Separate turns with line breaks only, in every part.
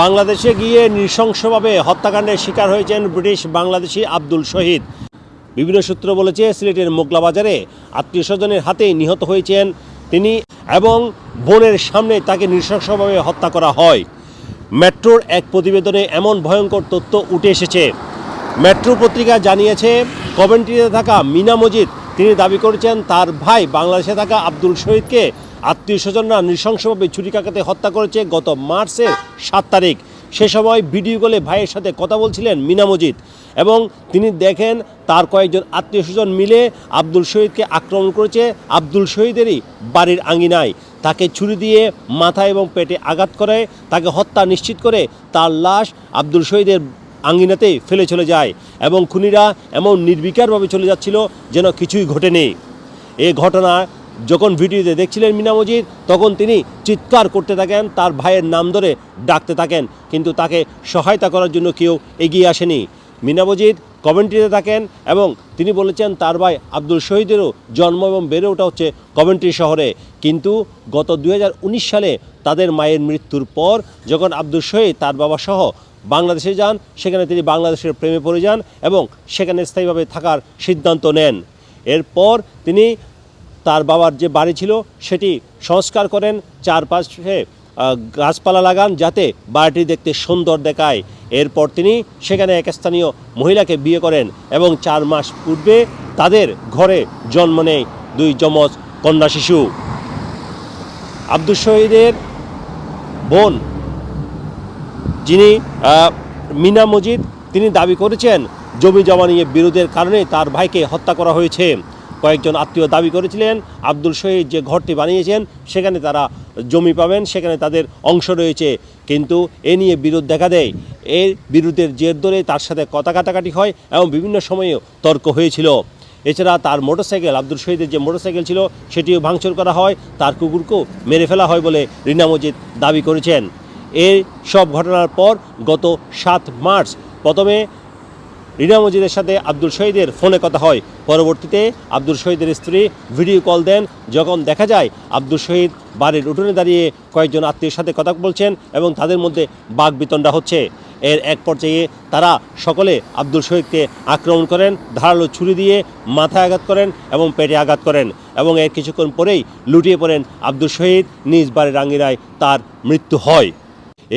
বাংলাদেশে গিয়ে নৃশংসভাবে হত্যাকাণ্ডের শিকার হয়েছেন ব্রিটিশ বাংলাদেশি আব্দুল শহীদ। বিভিন্ন সূত্র বলেছে, সিলেটের মোগলা বাজারে আত্মীয় স্বজনের হাতে নিহত হয়েছেন তিনি এবং বোনের সামনে তাকে নৃশংসভাবে হত্যা করা হয়। মেট্রোর এক প্রতিবেদনে এমন ভয়ঙ্কর তথ্য উঠে এসেছে। মেট্রো পত্রিকা জানিয়েছে কভেন্ট্রিতে থাকা মিনা মজিদ, তিনি দাবি করেছেন, তার ভাই বাংলাদেশে থাকা আব্দুল শহীদকে আত্মীয় স্বজনরা নৃশংসভাবে ছুরিকাঘাতে হত্যা করেছে গত মার্চের সাত তারিখ। সে সময় ভিডিও কলে ভাইয়ের সাথে কথা বলছিলেন মিনা মজিদ এবং তিনি দেখেন তার কয়েকজন আত্মীয় স্বজন মিলে আব্দুল শহীদকে আক্রমণ করেছে। আব্দুল শহীদেরই বাড়ির আঙ্গিনায় তাকে ছুরি দিয়ে মাথা এবং পেটে আঘাত করে, তাকে হত্যা নিশ্চিত করে তার লাশ আব্দুল শহীদের আঙ্গিনাতে ফেলে চলে যায় এবং খুনিরা এমন নির্বিকারভাবে চলে যাচ্ছিল যেন কিছুই ঘটেনি। এ ঘটনা যখন ভিডিওতে দেখছিলেন মিনা মজিদ, তখন তিনি চিৎকার করতে থাকেন, তার ভাইয়ের নাম ধরে ডাকতে থাকেন, কিন্তু তাকে সহায়তা করার জন্য কেউ এগিয়ে আসেনি। মিনা মজিদ কমেন্ট্রিতে থাকেন এবং তিনি বলেছেন, তার ভাই আব্দুল শহীদেরও জন্ম এবং বেড়ে ওঠা হচ্ছে কমেন্ট্রি শহরে। কিন্তু গত দু হাজার উনিশ সালে তাদের মায়ের মৃত্যুর পর যখন আব্দুল শহীদ, তার বাবা সহ বাংলাদেশে যান, সেখানে তিনি বাংলাদেশের প্রেমে পড়ে যান এবং সেখানে স্থায়ীভাবে থাকার সিদ্ধান্ত নেন। এরপর তিনি তার বাবার যে বাড়ি ছিল সেটি সংস্কার করেন। চারপাশে গাছপালা লাগান যাতে বাড়িটি দেখতে সুন্দর দেখায়। এরপর তিনি সেখানে এক স্থানীয় মহিলাকে বিয়ে করেন এবং চার মাস পূর্বে তাদের ঘরে জন্ম নেয় দুই যমজ কন্যা শিশু। আব্দুল শহীদের বোন, যিনি মিনা মজিদ, তিনি দাবি করেছেন, জমি জমা নিয়ে বিরোধের কারণে তার ভাইকে হত্যা করা হয়েছে। কয়েকজন আত্মীয় দাবি করেছিলেন, আব্দুল শহীদ যে ঘরটি বানিয়েছেন, সেখানে তারা জমি পাবেন, সেখানে তাদের অংশ রয়েছে। কিন্তু এ নিয়ে বিরোধ দেখা দেয়। এর বিরোধের জের ধরে তার সাথে কথা কাটাকাটি হয় এবং বিভিন্ন সময়েও তর্ক হয়েছিল। এছাড়া তার মোটরসাইকেল, আব্দুল শহীদের যে মোটরসাইকেল ছিল, সেটিও ভাঙচুর করা হয়, তার কুকুরকেও মেরে ফেলা হয় বলে রিনা মজিদ দাবি করেছেন। এই সব ঘটনার পর গত সাত মার্চ প্রথমে রিনা মজিদের সাথে আব্দুল শহীদের ফোনে কথা হয়। পরবর্তীতে আব্দুল শহীদের স্ত্রী ভিডিও কল দেন। যখন দেখা যায় আব্দুল শহীদ বাড়ির উঠোনে দাঁড়িয়ে কয়েকজন আত্মীয়ের সাথে কথা বলছেন এবং তাদের মধ্যে বাঘ বিতণ্ডা হচ্ছে। এর এক পর্যায়ে তারা সকলে আব্দুল শহীদকে আক্রমণ করেন, ধারালো ছুরি দিয়ে মাথায় আঘাত করেন এবং পেটে আঘাত করেন এবং এর কিছুক্ষণ পরেই লুটিয়ে পড়েন আব্দুল শহীদ। নিজ বাড়ির আঙ্গিনায় তার মৃত্যু হয়।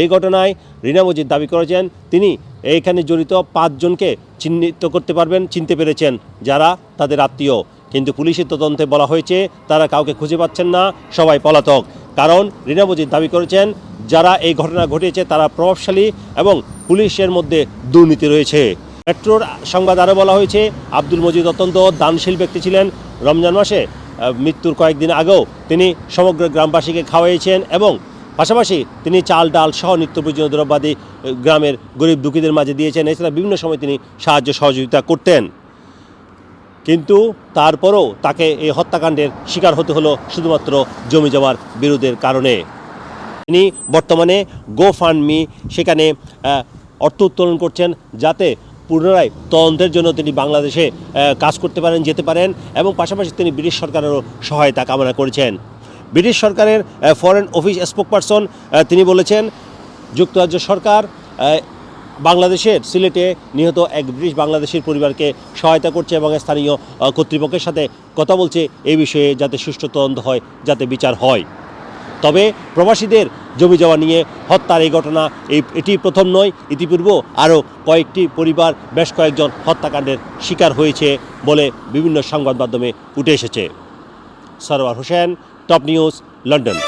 এই ঘটনায় রিনা মজিদ দাবি করেছেন, তিনি এইখানে জড়িত পাঁচজনকে চিহ্নিত করতে পারবেন, চিনতে পেরেছেন যারা তাদের আত্মীয়। কিন্তু পুলিশের তদন্তে বলা হয়েছে, তারা কাউকে খুঁজে পাচ্ছেন না, সবাই পলাতক। কারণ রিনা দাবি করেছেন, যারা এই ঘটনা ঘটিয়েছে তারা প্রভাবশালী এবং পুলিশের মধ্যে দুর্নীতি রয়েছে। মেট্রোর সংবাদ আরও বলা হয়েছে, আব্দুল মজিদ অত্যন্ত দানশীল ব্যক্তি ছিলেন। রমজান মাসে মৃত্যুর কয়েকদিন আগেও তিনি সমগ্র গ্রামবাসীকে খাওয়াইয়েছেন এবং পাশাপাশি তিনি চাল, ডাল সহ নিত্য প্রয়োজনীয় দ্রব্যাদি গ্রামের গরিব দুঃখীদের মাঝে দিয়েছেন। এছাড়া বিভিন্ন সময় তিনি সাহায্য সহযোগিতা করতেন। কিন্তু তারপরও তাকে এই হত্যাকাণ্ডের শিকার হতে হলো শুধুমাত্র জমি জমার বিরোধের কারণে। তিনি বর্তমানে গো ফান্ড মি সেখানে অর্থ উত্তোলন করছেন যাতে পুনরায় তদন্তের জন্য তিনি বাংলাদেশে কাজ করতে পারেন, যেতে পারেন এবং পাশাপাশি তিনি ব্রিটিশ সরকারেরও সহায়তা কামনা করেছেন। ব্রিটিশ সরকারের ফরেন অফিস স্পোক স্পোকপারসন তিনি বলেছেন, যুক্তরাজ্য সরকার বাংলাদেশের সিলেটে নিহত এক ব্রিটিশ বাংলাদেশের পরিবারকে সহায়তা করছে এবং স্থানীয় কর্তৃপক্ষের সাথে কথা বলছে। এই বিষয়ে যাতে সুষ্ঠু তদন্ত হয়, যাতে বিচার হয়। তবে প্রবাসীদের জমি জমা নিয়ে হত্যার এই ঘটনা, এই, এটি প্রথম নয়, ইতিপূর্ব আরও কয়েকটি পরিবার, বেশ কয়েকজন হত্যাকাণ্ডের শিকার হয়েছে বলে বিভিন্ন সংবাদ মাধ্যমে উঠে এসেছে। Sarwar Hossain top news London